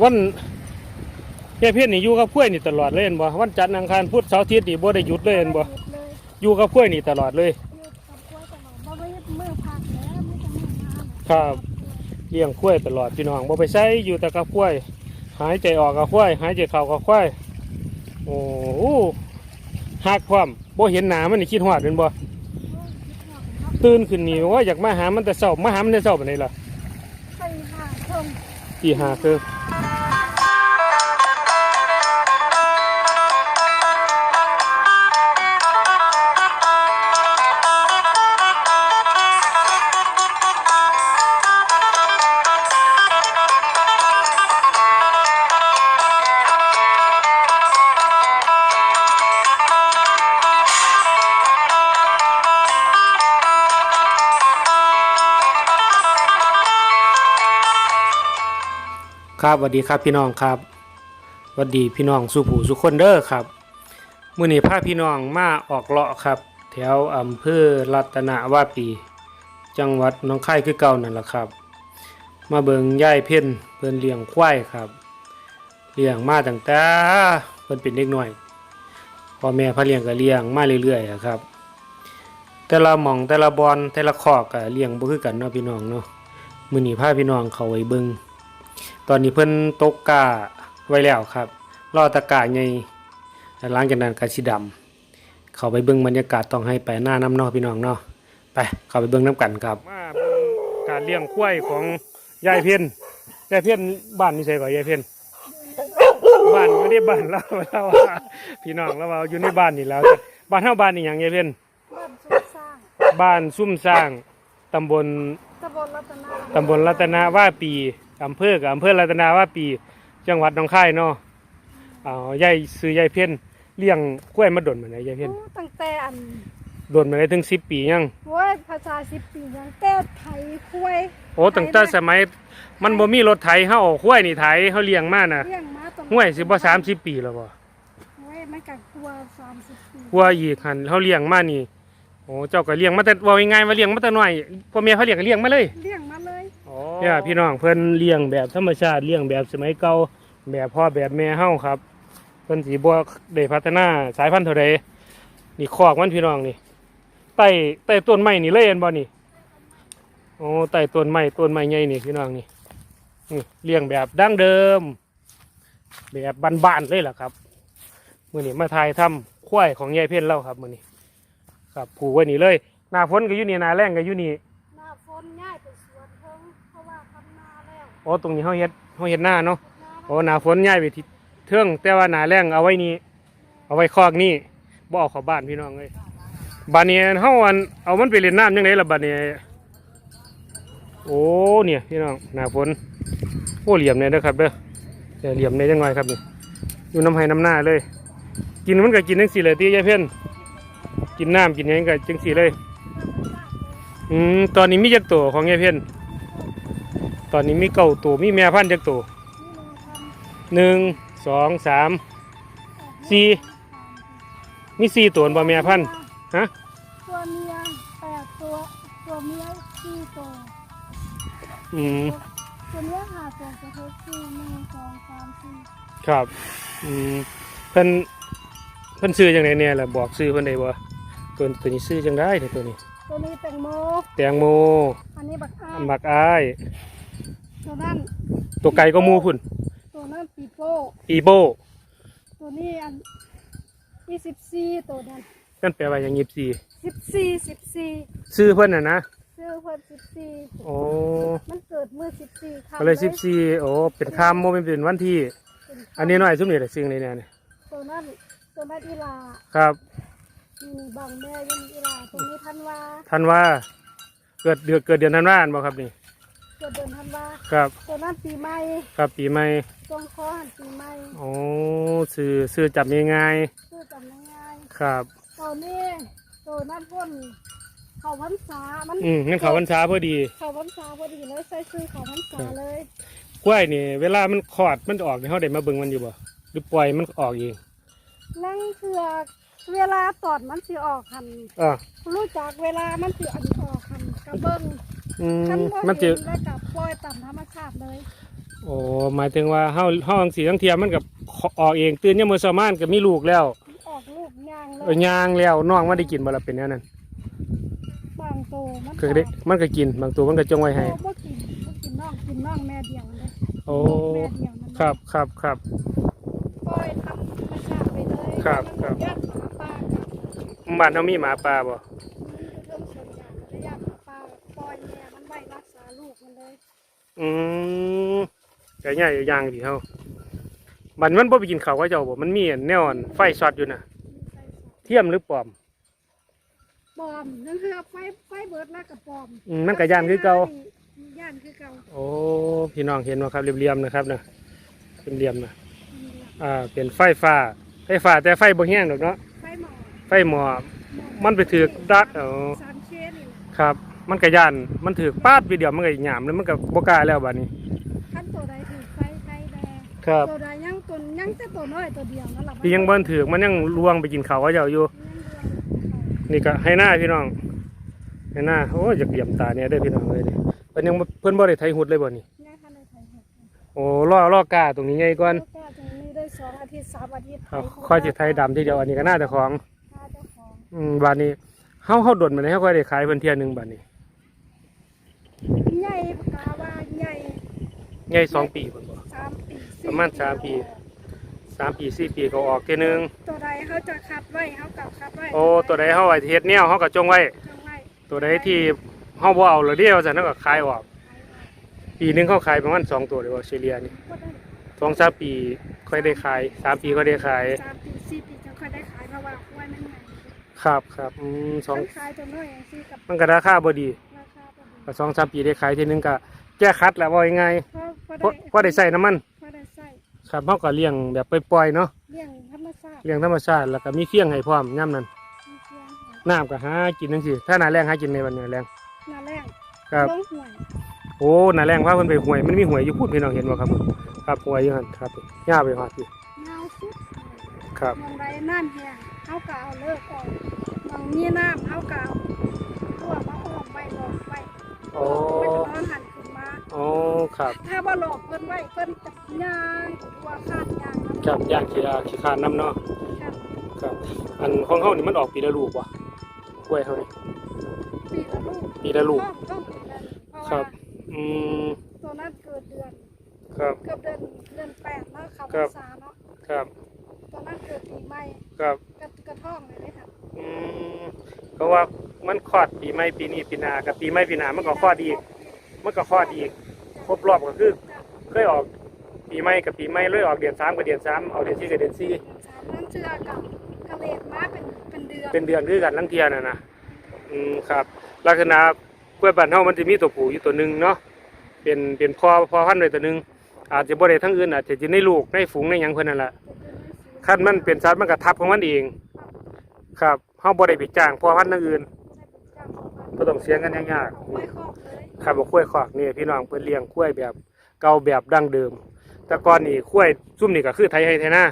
วันแย่เพี้ยนนี่อยู่กับกล้วยนี่ตลอดเลยเห็นบ่วันจันทร์อังคารพุธเสาร์อาทิตย์นี่บ่ได้หยุดเลยเห็นบ่หยุดเลยอยู่กับกล้วยนี่ตลอดเลย หยุดกับกล้วยตลอดบ่ไว้มือพักแล้วไม่จะมือมาครับ เลี้ยงกล้วยตลอดพี่น้องบ่ไปใช้อยู่แต่กับกล้วย หายใจออกกับกล้วย หายใจเข้ากับกล้วยโอ้โหหักความบ่เห็นหน้ามันนี่คิดฮอดเป็นบ่ตื่นขึ้นนี่ว่าอยากมาหามันแต่เช้ามาหามันแต่เช้าปานใดล่ะ ไปหาชม ที่หาคือ ครับสวัสดีครับพี่น้องครับสวัสดีพี่น้องสุผูสุคนเด้อครับมื้อนี้พาพี่น้องมาออกเลาะครับ แถวอำเภอรัตนาวาปี จังหวัดน้องคายคือเก่านั่นแหละครับ มาเบิงย่ายเพ่นเพิ่นเลี้ยงควายครับเลี้ยงมาตั้งแต่เพิ่นเป็นเด็กน้อยพ่อแม่พาเลี้ยงก็เลี้ยงมาเรื่อยๆอะครับ แต่ละหม่องแต่ละบอนแต่ละคอกก็เลี้ยงบ่คือกันเนาะพี่น้องเนาะมื้อนี้พาพี่น้องเขาไปเบิง ตอนนี้เพิ่นตกกาไว้แล้วครับรอตะกาใหญ่แล้วหลังจากนั้นก็สิดำเข้าไปเบิ่งบรรยากาศต้องให้ไปหน้าน้ำเนอกพี่น้องเนาะไปเข้าไปเบิ่งน้ำกันครับมาเบิ่งการเลี้ยงควายของยายเพียนยายเพียนบ้านนี่ใช่ก่อยายเพียนบ้านอยู่ในบ้านเราแล้วว่าพี่น้องแล้วว่าอยู่ในบ้านนี่แล้วแต่บ้านเฮาบ้านนี่หยังยายเพียนบ้านสุดสร้างบ้านซุ่มสร้างตำบลตำบลรัตนาตำบลรัตนาว่าปีอำเภอกับอำเภอรัตนาว่าปีจังหวัดหนองคายเนาะเอายายซื้อยายเพี้ยนเลี้ยงกล้วยมาดนมาไหนยายเพี้ยนโอ้ตั้งแต่อันดนมาได้ถึงสิบปียังโว้ยภาษาสิบปียังแต่ไทยคุยโอ้ตั้งแต่สมัยมันบ่มีรถไถเฮาเอากล้วยนี่ไถเฮาเลี้ยงมาน่ะเลี้ยงมาตรงห้วยสิบ่สามสิบปีแล้วบ่โว้ยมันกักลัวสามสิบปีกลัวอีกหันเฮาเลี้ยงมานี่โอ้เจ้าก็เลี้ยงมาแต่ว่าง่ายๆว่าเลี้ยงมาแต่น้อยพ่อแม่เขาเลี้ยงก็เลี้ยงมาเลยเลี้ยงมา เนี่ยพี่น้องเพิ่นเลี้ยงแบบธรรมชาติเลี้ยงแบบสมัยเก่าแบบพ่อแบบแม่เฮาครับเพิ่นสิบ่ได้พัฒนาสายพันธุ์เท่าใดนี่คอกมันพี่น้องนี่ใต้ใต้ต้นไม้นี่เลยเห็นบ่นี่โอ้ใต้ต้นไม้ต้นไม้ใหญ่นี่พี่น้องนี่นี่เลี้ยงแบบดั้งเดิม แบบบ้านๆเลยล่ะครับมื้อนี้มาถ่ายทำควายของยายเพ่นเล่าครับมื้อนี้ครับผูกไว้นี่เลยหน้าฝนก็อยู่นี่หน้าแล้งก็อยู่นี่ น้าฝนง่ายไปสวนเพิ่งเพราะว่าทำนาแล้วโอ้ตรงนี้เฮาเฮ็ดเฮาเฮ็ดหน้าเนาะโอ้หนาฝนย้ายไปที่เทื่องแต่ว่าหนาแรงเอาไว้นี่เอาไว้คอกนี่บ่เอาเข้าบ้านพี่น้องเลยบ้านนี้เฮาอันเอามันไปเล่นน้ำยังไงล่ะบ้านนี้โอ้เนี่ยพี่น้องหนาฝนโอ้เหลี่ยมเลยเด้อครับเด้อแต่เหลี่ยมเลยจังไงครับนี่อยู่น้ำไห้น้ำหน้าเลย กินมันก็กินจังสี่เลยตียายเพ่นกินน้ำกินยังก็จังสี่เลย อืมตอนนี้มีจักตัวของยายเพ่นตอนนี้มีเก้าตัวมีแม่พันธุ์จักตัวนี่ลุงทหนึ่งสองสามำสี่มีสี่ตัวบ่แม่พันธุ์ฮะตัวเมียแปดตัวตัวเมียสี่ตัวอืมตัวเมียหาตัวจะเท่าสี่หนึ่งสองสามสี่ครับอืมเพิ่นเพิ่นซื้อจังไดเนี่ยล่ะบอกซื้อเพิ่นได้บ่ตัวตัวนี้ซื้อจังได้เด้อตัวนี้ ตัวนี้แตงโม แตงโม อันนี้บักอ้าอันบักอ้าย ตัวนั้น ตัวไก่ก็หมูพุ่น ตัวนั้นปีโป้ ปีโบตัวนี้อันยี่สิบสี่ตัวนั้นนั่นแปลว่าหยัง24สิบสี่สิบสี่ซื้อเพิ่นน่ะนะซื้อเพิ่นสิบสี่โอ้มันเกิดเมื่อสิบสี่คก็เลย14โอ้เป็นคำบ่แม่นเป็นวันที่ อันนี้น้อยซุมนี่แหละซึ่งนี่แน่นี่ตัวนั้นตัวนั้นอีลาครับ นี่บางแม่ยังอีลาตัวนี้ทันวาท่านว่าเกิดเดือนเกิดเดือนธันวาคมบ่ครับนี่เกิดเดือนทันวาครับตัวนั้นปีใหม่ครับปีใหม่ตรงคอหันปีใหม่โอ้ซื้อซื้อจับง่ายซื้อจำง่ายๆครับ ๆตัวนี้ตัวนั้นพ่นเขาพรรษามันอืมงั้นเขาวันช้าพอดี เขาพรรษาพอดีเลยใส่ซื้อเขาพรรษาเลยกล้วยนี่ เวลามันขอดมันออกนี่เขาได้มาเบิ่งมันอยู่บ่หรือปล่อยมันออกเองนั่งเถือ เวลาตอดมันสิออกหันอ่ารู้จักเวลามันสิอันออกหันกระเบิ้งอืมคันบ่มันจะเห็นแล้วกับปล่อยตามธรรมชาติเลยโอ้หมายถึงว่าเฮาเฮาจังสีทั้งเทียมมันกับออกเองตื่นยามมื้อเช้ามานก็มีลูกแล้วออกลูกยางเลเออยางแล้วน้องมันได้กินบ่ล่ะเป็นแนวนั้นบางโตมันก็ได้มันก็กินบางตัวมันก็จงไว้ให้โตบ่กินบ่กินน้องกินน้องแม่เดียวเลยโอ้แม่เดียวนั่นครับครับครับ ปล่อยทำธรรมชาติไปเลยครับครับญาติหมาป่ากั บบ้านเฮามีหมาป่าบ่เรื่องส่วนใหญ่จะญาติหมาป่าปล่อยแม่มันไว้รักษาลูกมันเลยอืมก็ใหญ่ยางที่เฮาบัดมันบ่ไปกินข้าวกับเจ้าบ่มันมีอันแนวอันไฟช็อตอยู่น่ะมีไฟสองเทียมหรือปลอมปลอมนั่นคือไฟไฟเบิดแล้วกับปลอมอืมมันก็ย่านคือเก่า ย่านคือเก่าโอ้พี่น้องเห็นบ่ครับเรียมๆนะครับนะเป็นเหลี่ยมๆนะอ่าเป็นไฟฟ้าไฟฟ้าแต่ไฟบ่แห้งดอกเนาะไฟหมอไฟหมอมันไปถือกดัดเอาสามเชนนี่แหละครับ มันก็ย่านมันถือกปาดวิเดียวมันก็หยามแล้วมันก็บ่กล้าแล้วบัดนี้ ขั้นตัวใดถือไฟไฟแดงครับตัวใดยังตัวยังแต่ตัวน้อยตัวเดียวนั่นแหละที่ยังบ่ถือกมันยังลวงไปกินข้าวกับเจ้าอยู่ยังเดือนนี่ก็ให้หน้าพี่น้องให้หน้าโอ้ยอยากเหลี่ยมตาเนี่ยได้อพี่น้องเลยนี่เพิ่นยังบ่เพิ่นบ่ได้ไถหุดเลยบ่นี่ง่ายขั้นในไทยหกโอ้ล่อล่อกาตรงนี้ใหญ่ก่อนแล้วก็ตรงนี้ได้สองอาทิตย์สามอาทิตย์เอาค่อยสิไถดำทีเดียวอันนี้ก็น่าจะของ ค่าเจ้าของอืมบัดนี้เฮาเฮาดนมาได้เฮาค่อยได้ขายเพิ่นเที่ยหนึงบัดนี้ใหญ่ปากกาว่าใหญ่ใหญ่สองปีเพิ่นบ่สามปีประมาณสามปีสามปีสี่ปีก็ออกเที่ยหนึงตัวใดเขาจะคัดไว้เขากับคัดไว้โอ้ตัวใดเฮาไว้เฮ็ดแนวเฮาก็จงไว้จังไว้ตัวใดที่เฮาบ่เอาแล้วเดียวซั่นเฮาก็ขายออก ปีหนึงเขาขายประมาณสองตัวเลยว่าเฉลี่ยนี่ก็ได้สองสามปีค่อยได้ขายสามปีก็ได้ขาย สามปีสี่ปี ครับครับอืมสองมันขายตัวน้อยอย่างซี่กับมันก็ราคาบ่ดีราคาพอดีก็สองสามปีได้ขายทีนึงก็แก้คัดแล้วว่ายังไงเพราะเพราะเพราะได้ใส่น้ำมันเพราะได้ใส่ครับเฮาก็เลี้ยงแบบปล่อยๆเนาะเลี้ยงธรรมชาติเลี้ยงธรรมชาติแล้วก็มีเฟี้ยงให้พร้อมย่ำนั้นมีเพียงน้ำก็หากินจังซี่ถ้าหน้าแรงหากินในวันนี้แรงหน้าแรงครับ ลงห่วยโอ้หน้าแรงพาเพิ่นไปห้วยมันมีห้วยอยู่พูดพี่น้องเห็นบ่ครับครับห้วยอยู่หั่นครับย่าไปฮอดพี่เงาสุดครับมองใดน้ำแห้งเขากเอาเลิกออก มองมีน้ำเขากเอาตัวมาออกไปหลอกไปโอ้ไม่เป็นน้องหันขึ้นมาโอ้ครับ ถ้าว่าหลอกเพิ่นไว้เพิ่นจะย่างตัวคาดย่างน้ำครับย่างขี้อาขี้คร้านน้ำเนาะครับครับ อันของเฮานี่มันออกปีละลูกบ่กล้วยเฮานี่ปีละลูกปีละลูก ต้องต้องปีละลูกเพราะครัว่าบอืมตัวนั้นเกิดเดือน ครับ เกือบเดือนเดือนแปดเนาะเขาครัภาบษาเนาะครับ ตัวนั้นเกิดปีใหม่ครับ กระกระท่องเลยเลยค่ะอืม เพราะว่ามันคลอดปีใหม่ปีนี้ปีหน้ากับปีใหม่ปีหน้ามันก็คลอดอีกมันก็คลอดอีกครบรอบก็คือเคยออกปีใหม่กับปีใหม่เลยออกเดือนสามกับเดือนสามเอาเดือนสี่กับเดือนสี่สามนั่นเชื่อกับกระเลดมาเป็นเป็นเดือนเป็นเดือนคือกันลังเทียน่ะนะอืมครับลักษณะกล้วยบ้านเฮามันจะมีตัวผู้อยู่ตัวหนึ่งเนาะเป็นเป็นพ่อพ่อพันธุ์ไว้ตัวหนึ่งอาจจะบ่ได้ทั้งอื่นอาจจะอยู่ในลูกในฝูงในหยังเพิ่นนั่นแหละคันมันเป็นสัตว์มันก็ทับของมันเอง ครับ เฮาบ่ได้ไปจ้างพ่อพันธุ์ทั้งอื่นบ่ต้องเสียเงินยากๆไม่ครอบเลยครับบอกกล้วยขอกนี่พี่น้องเพิ่นเลี้ยงกล้วยแบบเก่าแบบดั้งเดิม แต่ก่อนนี่กล้วยซุ่มนี่ก็คือไถให้ไถนา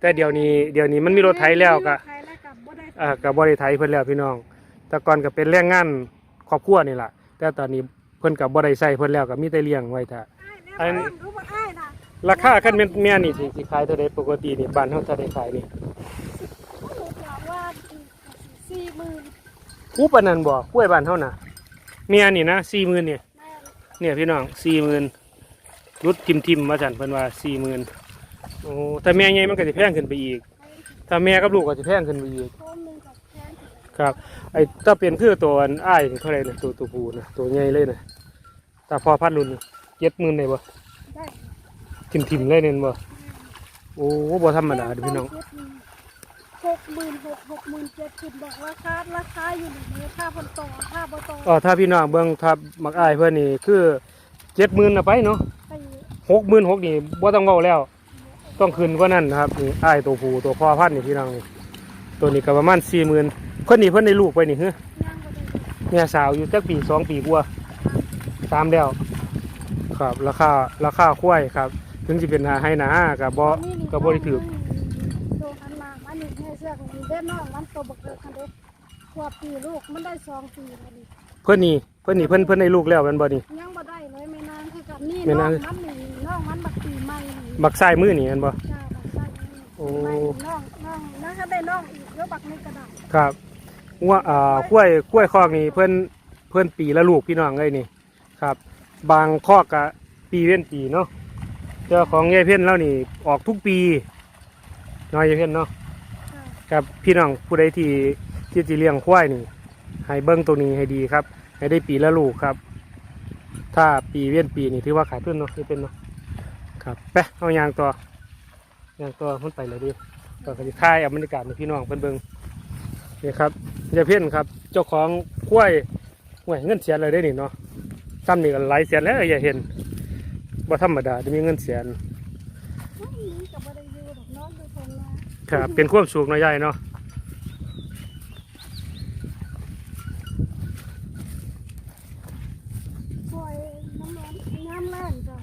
แต่เดี๋ยวนี้เดี๋ยวนี้มันมีรถไถแล้วก็ไถแล้วกับบ่ได้อ่าก็บ่ได้ไถเพิ่นแล้วพี่น้อง แต่ก่อนก็เป็นแรงงานครอบครัวนี่ล่ะแต่ตอนนี้เพิ่นก็บ่ได้ใช้เพิ่นแล้วก็มีแต่เลี้ยงไว้ท่าอ้ายแนวอ้างรู้ว่าอ้ายน่ะราคาคันแม่นแม่นี่สิสิขายเท่าใดปกตินี่บ้านเฮาเท่าใดขายนี่เขาหนูถามว่าสี่หมื่นอู้ปานนั้นบ่กล้วยบ้านเฮาน่ะแม่นี่นะ40,000เนี่ยแม่เนี่ยพี่น้อง40,000รุดทิมๆว่าซั่นเพิ่นว่า40,000โอ้ถ้าแม่ใหญ่มันก็สิแพงขึ้นไปอีก ถ้าแม่กับลูกก็จะแพงขึ้นไปอีกโคนหนึ่งกับแพงครับไอ้ถ้าเป็นคือตัวอันอ้ายนี่เท่าไหรนะตัวตัวผู้นะตัวใหญ่เลยนะแต่พอพัดรุ่นเจ็ดหมื่นเลยบ่ได้ทิมทิมๆเลยเนี่ยบ่โอ้บ่ธรรมดาเด้อพี่น้องห กหมื่นหกหกหมื่นเจ็ดสิบบอกราคาราคาอยู่ในนี้ค่าคนโตค่าบ่โตอ๋อถ้าพี่น้องเบิ่งทับมักอ้ายเพื่อนนี่คือเจ็ดหมื่นนะไปเนาะไปหกหมื่นหกนี่บ่ต้องเว้าแล้ว ต้องขึ้นกว่านั้นนะครับนี่อ้ายตัวผู้ตัวพ่อพันธุ์นี่พี่น้องนี่ตัวนี้ก็ประมาณสี่หมื่นเพิ่นนี่เพิ่นได้ลูกไปนี่เฮ้ยย่างบ่ได้แม่สาวอยู่จักปีสองปีกว่าสามแล้ว ครับราคาราคาควายครับ ถึงจะเป็นหาให้หนากับบ่กับบ่ได้ถือ โตหันมามันนี่แม่ เสื้อของมันเด้น้องมันโตบักเกิดคันเด้ขวบปีลูกมันได้สองปีแล้วนี่เพิ่นนี่เพิ่นนี่เพิ่นเพิ่นได้ลูกแล้วแมันบ่นี่ ยังบ่ได้เลยแม่นางคือกับนี่แม่น้นาองงมันนี่น้องมันบักปีใหม่นี่บักทรายมือนี่แม่นบ่ จ้าบักไส้นี่โอ้ ใหม่น้องน้องแล้วก็ได้น้องอีกแล้วบักในกระดาษครับว่าอ่ากล้วยกล้วยคอกนี่เพิ่นเพิ่นปีละลูกพี่น้องเลยนี่ครับ บางคอกก็ปีเว้นปีเนาะเจ้าของยายเพ่นแล้วนี่ออกทุกปีน้อยยายเพ่นเนาะจ้า ครับพี่น้องผู้ใดที่ที่จะเลี้ยงควายนี่ให้เบิ้งตัวนี้ให้ดีครับ ให้ได้ปีละลูกครับ ถ้าปีเว้นปีนี่ถือว่าขาดทุนเนาะคือเป็นเนาะครับไปเอายางต่อยางต่อมันไปเลยดิต่อกันค่ายเอาบรรยากาศให้พี่น้องเพิ่นเบิ้งนี่ครับอย่าเพ่นครับ เจ้าของควายหวยเงินเสียเลยได้นี่เนาะซ้ำนี่ก็หลายแสนแล้วอย่าเห็นว่าธรรมดาจะมีเงินเสียน ไม่มีกับบ่ได้อยู่ดอกน้องดูทงนะ ครับ เป็นความสุขเนาะยายเนาะปล่อยน้ำร้อนน้ำแรงจ้ะ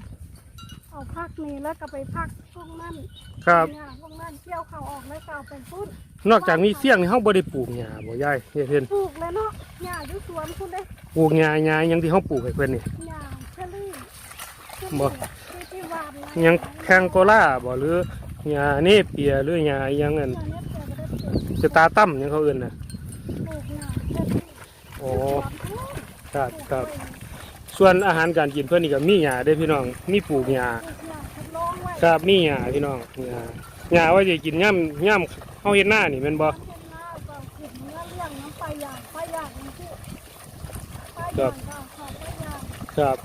เอาพักนี่แล้วก็ไปพักตรงนั้นครับ เนี่ยตรงนั้นเกี่ยวเขาออกแล้วก็เอาไปพุ่นนอกจากมีเฟี้ยงนี่เฮาบ่ได้ปลูกหญ้าบ่ยายยายเพ่นปลูกเลยเนาะหญ้าอยู่สวนคุณได้ปลูกหญ้าหญ้าหยังที่เฮาปลูกให้เพิ่นนี่ หญ้าเชอรี่บ่ที่ที่วานนะหยังแข้งโกล่าบ่หรือ หญ้าเนเปียหรือหญ้าหยังอันหญ้าเนี่ยเกิดมาได้ปลูกสตาตั้มหยังเขาเอิ้นน่ะโอ้ครับครับ ส่วนอาหารการกินเพิ่นนี่ก็มีหญ้าเด้อพี่น้อง มีปลูกหญ้าปลูกหญ้าครับมีหญ้าพี่น้องหญ้าหญ้าไว่าจะกินย่ำย่ำเฮาเฮ็ดหน้านี่แม่นบ่เข้าอเลี้ยงน้ำปลาหยางปลาหยางนี่คือปลาหยางก็ขอปลาหยางครับ